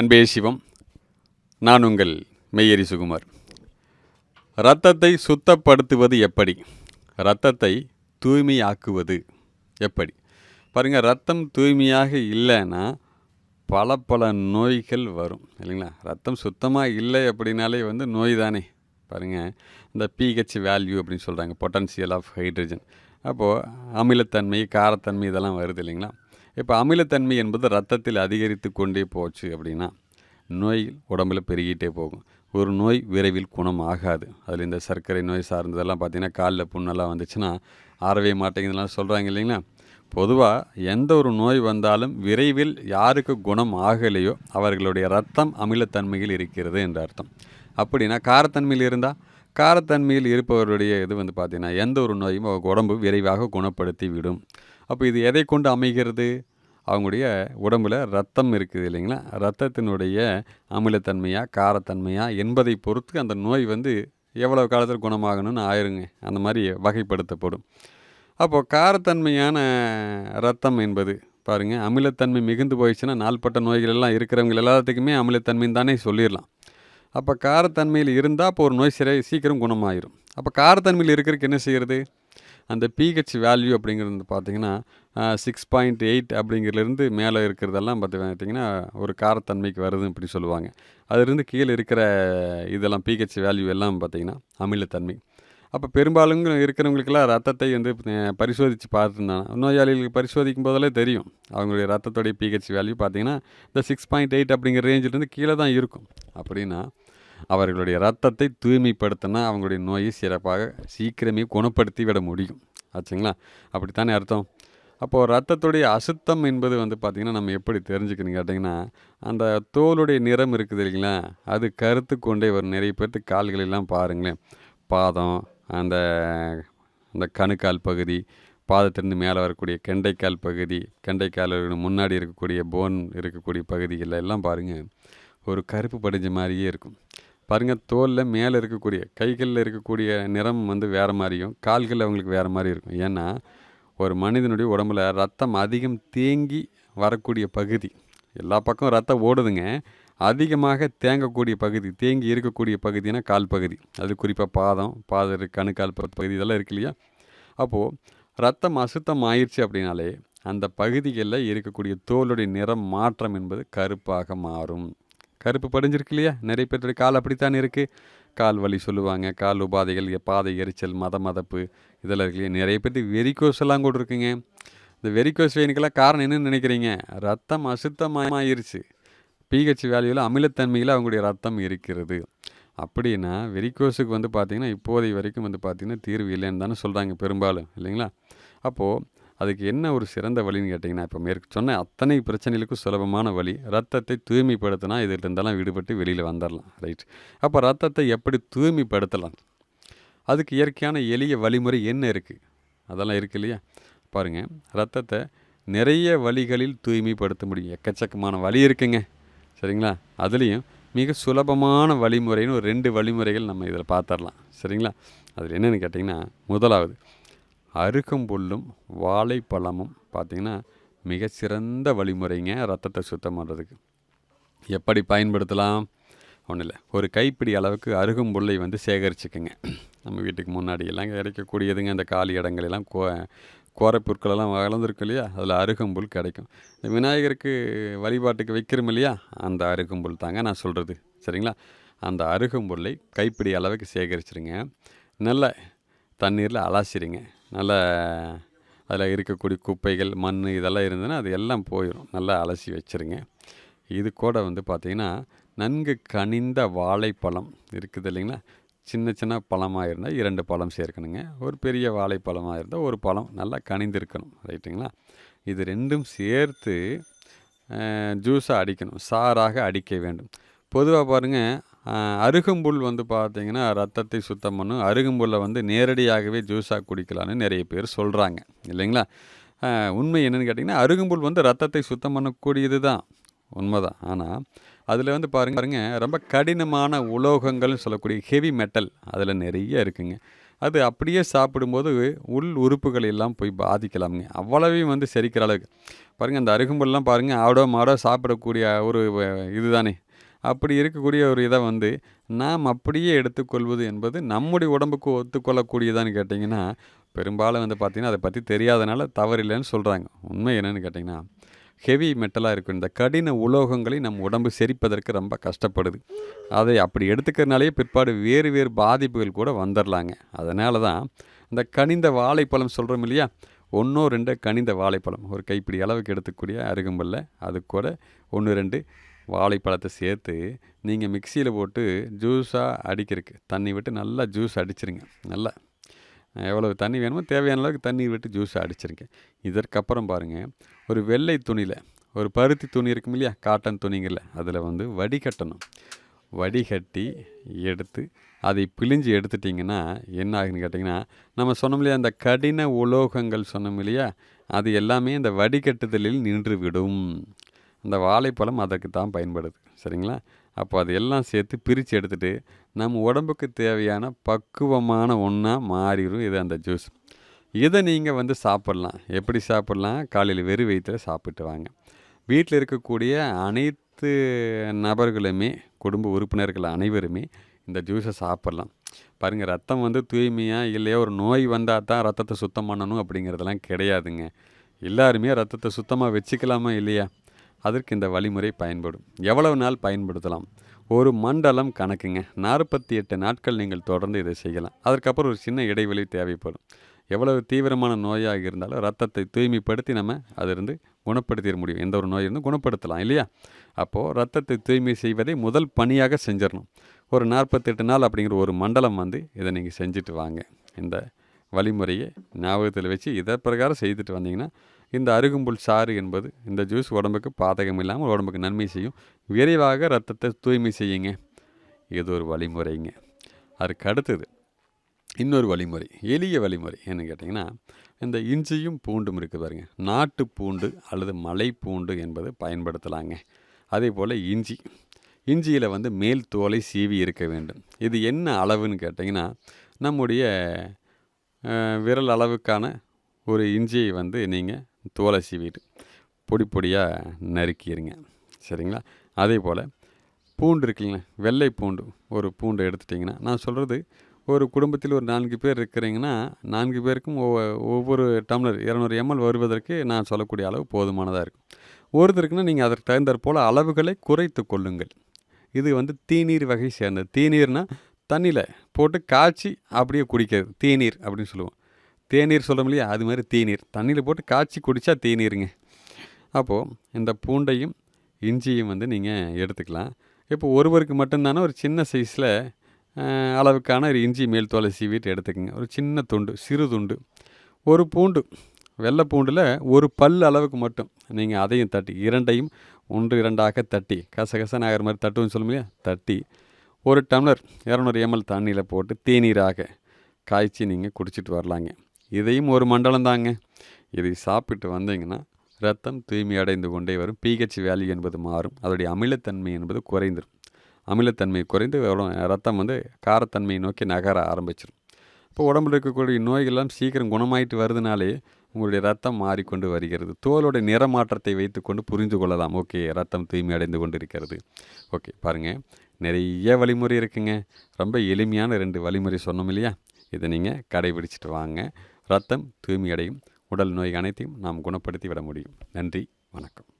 அன்பே சிவம் நான் உங்கள் மெய்யரி சுகுமார். இரத்தத்தை சுத்தப்படுத்துவது எப்படி? இரத்தத்தை தூய்மையாக்குவது எப்படி? பாருங்கள் ரத்தம் தூய்மையாக இல்லைன்னா பல பல நோய்கள் வரும் இல்லைங்களா? ரத்தம் சுத்தமாக இல்லை அப்படின்னாலே வந்து நோய் தானே. பாருங்கள் இந்த பிஹெச் வேல்யூ அப்படின்னு சொல்கிறாங்க பொட்டன்சியல் ஆஃப் ஹைட்ரஜன் அப்போது அமிலத்தன்மை காரத்தன்மை இதெல்லாம் வருது இல்லைங்களா? இப்போ அமிலத்தன்மை என்பது ரத்தத்தில் அதிகரித்து கொண்டே போச்சு அப்படின்னா நோய் உடம்புல பெருகிட்டே போகும். ஒரு நோய் விரைவில் குணம் ஆகாது அதில் இந்த சர்க்கரை நோய் சார்ந்ததெல்லாம் பார்த்திங்கன்னா காலில் புண்ணெல்லாம் வந்துச்சுன்னா ஆறவே மாட்டேங்குதுலாம் சொல்கிறாங்க இல்லைங்களா? பொதுவாக எந்த ஒரு நோய் வந்தாலும் விரைவில் யாருக்கு குணம் ஆகலையோ அவர்களுடைய ரத்தம் அமிலத்தன்மையில் இருக்கிறது என்று அர்த்தம். அப்படின்னா காரத்தன்மையில் இருந்தால் காரத்தன்மையில் இருப்பவருடைய இது வந்து பார்த்திங்கன்னா எந்த ஒரு நோயும் அவங்க உடம்பு விரைவாக குணப்படுத்தி விடும். அப்போ இது எதை கொண்டு அமைகிறது? அவங்களுடைய உடம்புல ரத்தம் இருக்குது இல்லைங்களா? ரத்தத்தினுடைய அமிலத்தன்மையா காரத்தன்மையா என்பதை பொறுத்து அந்த நோய் வந்து எவ்வளவு காலத்தில் குணமாகணும்னு ஆயிருங்க. அந்த மாதிரி வகைப்படுத்தப்படும். அப்போது காரத்தன்மையான ரத்தம் என்பது பாருங்கள் அமிலத்தன்மை மிகுந்து போயிடுச்சுன்னா நாள்பட்ட நோய்கள் எல்லாம் இருக்கிறவங்க எல்லாத்துக்குமே அமிலத்தன்மைன்னு தானே சொல்லிடலாம். அப்போ காரத்தன்மையில் இருந்தால் அப்போ ஒரு நோய் சிறை சீக்கிரம் குணமாயிரும். அப்போ காரத்தன்மையில் இருக்கிறதுக்கு என்ன செய்கிறது அந்த பிஹெச் வேல்யூ அப்படிங்கிறது பார்த்தீங்கன்னா சிக்ஸ் பாயிண்ட் எயிட் அப்படிங்கிறதுலேருந்து மேலே இருக்கிறதெல்லாம் பார்த்து பார்த்திங்கன்னா ஒரு காரத்தன்மைக்கு வருது அப்படி சொல்லுவாங்க. அதுலேருந்து கீழே இருக்கிற இதெல்லாம் பிஹெச் வேல்யூ எல்லாம் பார்த்திங்கன்னா அமிலத்தன்மை. அப்போ பெரும்பாலும் இருக்கிறவங்களுக்கெல்லாம் ரத்தத்தை வந்து பரிசோதித்து பார்த்துருந்தாங்க. நோயாளிகளுக்கு பரிசோதிக்கும் போதெல்லாம் தெரியும். அவங்களுடைய ரத்தத்துடைய பிஹெச் வேல்யூ பார்த்தீங்கன்னா இந்த சிக்ஸ் பாயிண்ட் எயிட் அப்படிங்கிற ரேஞ்சிலேருந்து கீழே தான் இருக்கும். அப்படின்னா அவர்களுடைய ரத்தத்தை தூய்மைப்படுத்தினா அவங்களுடைய நோயை சிறப்பாக சீக்கிரமே குணப்படுத்தி விட முடியும். ஆச்சுங்களா? அப்படித்தானே அர்த்தம்? அப்போது ரத்தத்துடைய அசுத்தம் என்பது வந்து பார்த்திங்கன்னா நம்ம எப்படி தெரிஞ்சுக்கணும் கேட்டிங்கன்னா அந்த தோலுடைய நிறம் இருக்குது இல்லைங்களா? அது கருத்து கொண்டே வரும். நிறைய பேர்த்து கால்களெல்லாம் பாருங்களேன். பாதம் அந்த அந்த கணுக்கால் பகுதி பாதத்திலிருந்து மேலே வரக்கூடிய கெண்டைக்கால் பகுதி கெண்டைக்கால் முன்னாடி இருக்கக்கூடிய போன் இருக்கக்கூடிய பகுதிகளில் எல்லாம் பாருங்கள் ஒரு கருப்பு படிஞ்ச மாதிரியே இருக்கும். பாருங்கள் தோலில் மேலே இருக்கக்கூடிய கைகளில் இருக்கக்கூடிய நிறம் வந்து வேறு மாதிரியும் கால்களில் அவங்களுக்கு வேறு மாதிரி இருக்கும். ஏன்னா ஒரு மனிதனுடைய உடம்புல ரத்தம் அதிகம் தேங்கி வரக்கூடிய பகுதி எல்லா பக்கம் ரத்தம் ஓடுதுங்க. அதிகமாக தேங்கக்கூடிய பகுதி தேங்கி இருக்கக்கூடிய பகுதினா கால் பகுதி. அது குறிப்பாக பாதம் பாத கணுக்கால் பகுதி இதெல்லாம் இருக்கு இல்லையா? அப்போது ரத்தம் அசுத்தம் ஆயிடுச்சு அப்படின்னாலே அந்த பகுதிகளில் இருக்கக்கூடிய தோலுடைய நிறம் மாற்றம் என்பது கருப்பாக மாறும். கருப்பு படிஞ்சிருக்கு இல்லையா? நிறைய பேருடைய கால் அப்படித்தான் இருக்குது கால் வலி சொல்லுவாங்க கால் உபாதைகள் பாதை எரிச்சல் மத மதப்பு இதெல்லாம் இருக்கு இல்லையா? நிறைய பேர்த்துக்கு வெரிகோஸ் எல்லாம் கூட இருக்குங்க. இந்த வெரிகோஸ் வெயினுக்கெல்லாம் காரணம் என்னன்னு நினைக்கிறீங்க? ரத்தம் அசுத்தமாயிருச்சு. பிஹெச் வேல்யூவில் அமிலத்தன்மையில் அவங்களுடைய ரத்தம் இருக்கிறது. அப்படின்னா வெரிகோஸுக்கு வந்து பார்த்திங்கன்னா இப்போதைய வரைக்கும் வந்து பார்த்திங்கன்னா தீர்வு இல்லைன்னு தானே சொல்கிறாங்க பெரும்பாலும் இல்லைங்களா? அப்போது அதுக்கு என்ன ஒரு சிறந்த வழின்னு கேட்டிங்கன்னா இப்போ மேற்கு சொன்ன அத்தனை பிரச்சனைகளுக்கும் சுலபமான வழி ரத்தத்தை தூய்மைப்படுத்தினா இதில் இருந்தெல்லாம் விடுபட்டு வெளியில் வந்துடலாம் ரைட் அப்போ ரத்தத்தை எப்படி தூய்மைப்படுத்தலாம்? அதுக்கு இயற்கையான எளிய வழிமுறை என்ன இருக்குது அதெல்லாம் இருக்கு இல்லையா? பாருங்கள் ரத்தத்தை நிறைய வழிகளில் தூய்மைப்படுத்த முடியும். எக்கச்சக்கமான வழி இருக்குங்க சரிங்களா? அதுலேயும் மிக சுலபமான வழிமுறைன்னு ஒரு ரெண்டு வழிமுறைகள் நம்ம இதில் பார்த்துடலாம் சரிங்களா? அதில் என்னென்னு கேட்டிங்கன்னா முதலாவது அருகம்புல்லும் வாழைப்பழமும் பார்த்திங்கன்னா மிகச்சிறந்த வழிமுறைங்க ரத்தத்தை சுத்தம் பண்ணுறதுக்கு எப்படி பயன்படுத்தலாம்? ஒன்றும் இல்லை. ஒரு கைப்பிடி அளவுக்கு அருகம்புல்லை வந்து சேகரிச்சுக்கோங்க. நம்ம வீட்டுக்கு முன்னாடி எல்லாம் கிடைக்கக்கூடியதுங்க அந்த காலி இடங்களெல்லாம் கோ கோரை பொருட்களெல்லாம் வளர்ந்துருக்கு இல்லையா? அதில் அருகம்புல் கிடைக்கும். இந்த விநாயகருக்கு வழிபாட்டுக்கு வைக்கிறோம் இல்லையா? அந்த அருகம்புல் தாங்க நான் சொல்கிறது சரிங்களா? அந்த அருகம்புல்லை கைப்பிடி அளவுக்கு சேகரிச்சிருங்க. நல்ல தண்ணீரில் அலாசிடுங்க நல்லா அதில் இருக்கக்கூடிய குப்பைகள் மண் இதெல்லாம் இருந்ததுன்னா அது எல்லாம் போயிடும் நல்லா அலசி வச்சுருங்க. இது கூட வந்து பார்த்திங்கன்னா நன்கு கனிந்த வாழைப்பழம் இருக்குது இல்லைங்களா? சின்ன சின்ன பழமாக இருந்தால் இரண்டு பழம் சேர்க்கணுங்க. ஒரு பெரிய வாழைப்பழமாக இருந்தால் ஒரு பழம் நல்லா கனிந்திருக்கணும். ரைட்டுங்களா? இது ரெண்டும் சேர்த்து ஜூஸாக அடிக்கணும். சாராக அடிக்க வேண்டும். பொதுவாக பாருங்கள் அருகம்புல் வந்து பார்த்திங்கன்னா ரத்தத்தை சுத்தம் பண்ணும் அருகம்புல்லை வந்து நேரடியாகவே ஜூஸாக குடிக்கலான்னு நிறைய பேர் சொல்கிறாங்க இல்லைங்களா? உண்மை என்னென்னு கேட்டிங்கன்னா அருகம்புல் வந்து ரத்தத்தை சுத்தம் பண்ணக்கூடியது தான் உண்மைதான். ஆனால் அதில் வந்து பாருங்க பாருங்க ரொம்ப கடினமான உலோகங்கள்னு சொல்லக்கூடிய ஹெவி மெட்டல் அதில் நிறைய இருக்குங்க. அது அப்படியே சாப்பிடும்போது உள் உறுப்புகள் எல்லாம் போய் பாதிக்கலாமுங்க. அவ்வளவையும் வந்து செரிக்கிற அளவுக்கு. பாருங்கள் அந்த அருகம்புல்லாம் பாருங்கள் ஆடோ மாடோ சாப்பிடக்கூடிய ஒரு இதுதானே. அப்படி இருக்கக்கூடிய ஒரு இதை வந்து நாம் அப்படியே எடுத்துக்கொள்வது என்பது நம்முடைய உடம்புக்கு ஒத்துக்கொள்ளக்கூடியதான்னு கேட்டிங்கன்னா பெரும்பாலும் வந்து பார்த்திங்கன்னா அதை பற்றி தெரியாதனால தவறில்லைன்னு சொல்கிறாங்க உண்மை என்னென்னு கேட்டிங்கன்னா ஹெவி மெட்டலாக இருக்கும். இந்த கடின உலோகங்களை நம் உடம்பு செரிப்பதற்கு ரொம்ப கஷ்டப்படுது. அதை அப்படி எடுத்துக்கிறனாலே பிற்பாடு வேறு வேறு பாதிப்புகள் கூட வந்துடலாங்க. அதனால தான் இந்த கனிந்த வாழைப்பழம் சொல்கிறோம் இல்லையா? ஒன்றோ ரெண்டோ கனிந்த வாழைப்பழம். ஒரு கைப்பிடி அளவுக்கு எடுத்துக்கூடிய அருகம்பல்ல அது கூட ஒன்று ரெண்டு வாழைப்பழத்தை சேர்த்து நீங்கள் மிக்சியில் போட்டு ஜூஸாக அடிக்கிறதுக்கு. தண்ணி விட்டு நல்லா ஜூஸ் அடிச்சிருங்க. நல்லா. எவ்வளவு தண்ணி வேணுமோ தேவையான அளவுக்கு தண்ணி விட்டு ஜூஸ் அடிச்சிருங்க. இதற்கப்புறம் பாருங்கள் ஒரு வெள்ளை துணியில் ஒரு பருத்தி துணி இருக்கும் இல்லையா? காட்டன் துணிங்கள்ல. அதில் வந்து வடிகட்டணும். வடிகட்டி எடுத்து அதை பிழிஞ்சு எடுத்துட்டிங்கன்னா என்ன ஆகுன்னு கேட்டிங்கன்னா நம்ம சொன்னோம் இல்லையா அந்த கடின உலோகங்கள் சொன்னோம் இல்லையா? அது எல்லாமே இந்த வடிகட்டுதலில் நின்று விடும். அந்த வாழைப்பழம் அதற்கு தான் பயன்படுது. சரிங்களா? அப்போ அது எல்லாம் சேர்த்து பிரித்து எடுத்துட்டு நம்ம உடம்புக்கு தேவையான பக்குவமான ஒன்றா மாறிடும் இது அந்த ஜூஸ். இதை நீங்கள் வந்து சாப்பிட்லாம். எப்படி சாப்பிட்லாம்? காலையில் வெறும் வயிற்றில் சாப்பிட்டு வாங்க. வீட்டில் இருக்கக்கூடிய அனைத்து நபர்களுமே குடும்ப உறுப்பினர்கள் அனைவருமே இந்த ஜூஸை சாப்பிட்லாம். பாருங்கள் ரத்தம் வந்து தூய்மையாக இல்லையா ஒரு நோய் வந்தால் தான் ரத்தத்தை சுத்தம் பண்ணணும் அப்படிங்கிறதெல்லாம் கிடையாதுங்க. எல்லாருமே ரத்தத்தை சுத்தமாக வச்சுக்கலாமா இல்லையா? அதற்கு இந்த வழிமுறை பயன்படும். எவ்வளவு நாள் பயன்படுத்தலாம்? ஒரு மண்டலம் கணக்குங்க. நாற்பத்தி எட்டு நாட்கள் நீங்கள் தொடர்ந்து இதை செய்யலாம். அதற்கப்புறம் ஒரு சின்ன இடைவெளி தேவைப்படும். எவ்வளவு தீவிரமான நோயாக இருந்தாலும் ரத்தத்தை தூய்மைப்படுத்தி நம்ம அதிலிருந்து குணப்படுத்திட முடியும். எந்த ஒரு நோய் இருந்தும் குணப்படுத்தலாம் இல்லையா? அப்போது ரத்தத்தை தூய்மை செய்வதை முதல் பணியாக செஞ்சிடணும். ஒரு நாற்பத்தெட்டு நாள் அப்படிங்கிற ஒரு மண்டலம் வந்து இதை நீங்கள் செஞ்சுட்டு வாங்க. இந்த வழிமுறையை ஞாபகத்தில் வச்சு இதை பிரகாரம் செய்துட்டு வந்தீங்கன்னா இந்த அருகும்புல் சாறு என்பது இந்த ஜூஸ் உடம்புக்கு பாதகம் இல்லாமல் உடம்புக்கு நன்மை செய்யும். விரைவாக ரத்தத்தை தூய்மை செய்யுங்க. இது ஒரு வழிமுறைங்க. அதுக்கு அடுத்தது இன்னொரு வழிமுறை எளிய வழிமுறை என்ன கேட்டிங்கன்னா இந்த இஞ்சியும் பூண்டும் இருக்குது பாருங்க. நாட்டு பூண்டு அல்லது மலை பூண்டு என்பது பயன்படுத்தலாங்க. அதே போல் இஞ்சி. இஞ்சியில் வந்து மேல் தோலை சீவி இருக்க வேண்டும். இது என்ன அளவுன்னு கேட்டிங்கன்னா நம்முடைய விரல் அளவுக்கான ஒரு இஞ்சியை வந்து நீங்கள் தோலை சீவிட்டு பொடி பொடியாக நறுக்கிடுங்க சரிங்களா? அதே போல் பூண்டு இருக்குல்ல வெள்ளை பூண்டு ஒரு பூண்டு எடுத்துட்டிங்கன்னா நான் சொல்கிறது ஒரு குடும்பத்தில் ஒரு நான்கு பேர் இருக்கிறீங்கன்னா நான்கு பேருக்கும் ஒவ்வொ- ஒவ்வொரு டம்ளர் இரநூறு எம்எல் வருவதற்கு நான் சொல்லக்கூடிய அளவு போதுமானதாக இருக்கும். ஒருத்தருக்குன்னா நீங்கள் அதற்கு தகுந்தாற் போல் அளவுகளை குறைத்து கொள்ளுங்கள். இது வந்து தீநீர் வகை சேர்ந்தது. தீநீர்னால் தண்ணியில் போட்டு காய்ச்சி அப்படியே குடிக்கிறது. தீநீர் அப்படின்னு சொல்லுவோம். தேநீர் சொல்கிறோம் இல்லையா? அது மாதிரி தீநீர். தண்ணியில் போட்டு காய்ச்சி குடித்தா தேநீருங்க. அப்போது இந்த பூண்டையும் இஞ்சியும் வந்து நீங்கள் எடுத்துக்கலாம். இப்போ ஒருவருக்கு மட்டும்தானே ஒரு சின்ன சைஸில் அளவுக்கான ஒரு இஞ்சி மேல் தோலை சீவிட்டு எடுத்துக்கங்க. ஒரு சின்ன துண்டு சிறு துண்டு. ஒரு பூண்டு வெள்ளை பூண்டில் ஒரு பல் அளவுக்கு மட்டும் நீங்கள் அதையும் தட்டி இரண்டையும் ஒன்று இரண்டாக தட்டி கசகசன்னு ஆகிற மாதிரி தட்டுன்னு சொல்லும் இல்லையா? தட்டி ஒரு டம்ளர் இரநூறு எம்எல் தண்ணியில் போட்டு தேநீராக காய்ச்சி நீங்கள் குடிச்சிட்டு வரலாங்க. இதையும் ஒரு மண்டலம் தாங்க. இதை சாப்பிட்டு வந்தீங்கன்னா ரத்தம் தூய்மை அடைந்து கொண்டே வரும். பிஹெச் வேல்யூ என்பது மாறும். அதோடைய அமிலத்தன்மை என்பது குறைந்துடும் அமிலத்தன்மை குறைந்து ரத்தம் வந்து காரத்தன்மையை நோக்கி நகர ஆரம்பிச்சிடும் இப்போ உடம்புல இருக்கக்கூடிய நோய்கள்லாம் சீக்கிரம் குணமாயிட்டு வருதுனாலே உங்களுடைய ரத்தம் மாறிக்கொண்டு வருகிறது. தோலோட நிறமாற்றத்தை வைத்துக்கொண்டு புரிந்து கொள்ளலாம். ஓகே ரத்தம் தூய்மை அடைந்து கொண்டு இருக்கிறது ஓகே பாருங்கள் நிறைய வழிமுறை இருக்குங்க. ரொம்ப எளிமையான ரெண்டு வழிமுறை சொன்னோம் இல்லையா? இதை நீங்கள் கடைபிடிச்சிட்டு வாங்க. ரத்தம் தூய்மை அடையும் உடல் நோய் அனைத்தையும் நாம் குணப்படுத்தி விட முடியும். நன்றி வணக்கம்.